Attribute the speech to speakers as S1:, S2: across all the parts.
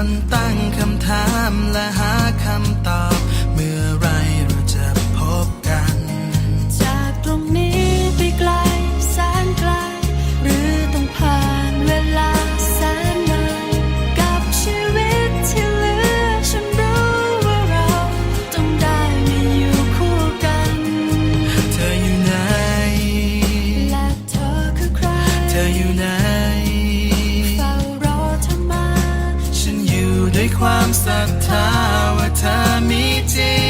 S1: อนตั้งคำถามและหาคำตอบ ศรัทธาว่าเธอมีจริง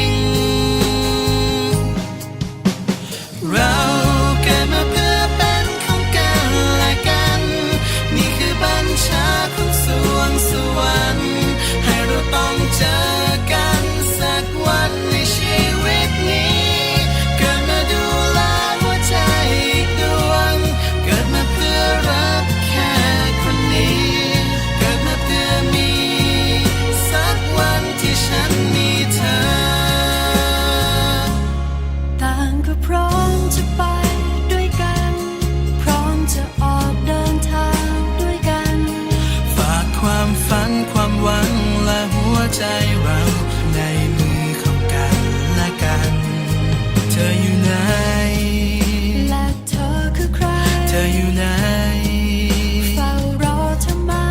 S1: ออยู่ไหน แล
S2: ะเธอคือใคร เธ
S1: ออยู่ไหน เฝ้
S2: ารอเธอมา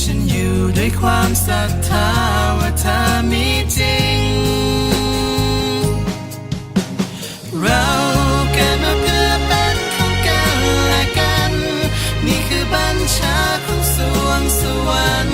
S1: ฉันอยู่ด้วยความศรัทธาว่าเธอมีจริง เราเกิดมาเพื่อเป็นของกันและกัน นี่คือบัญชาของสวงสวรรค์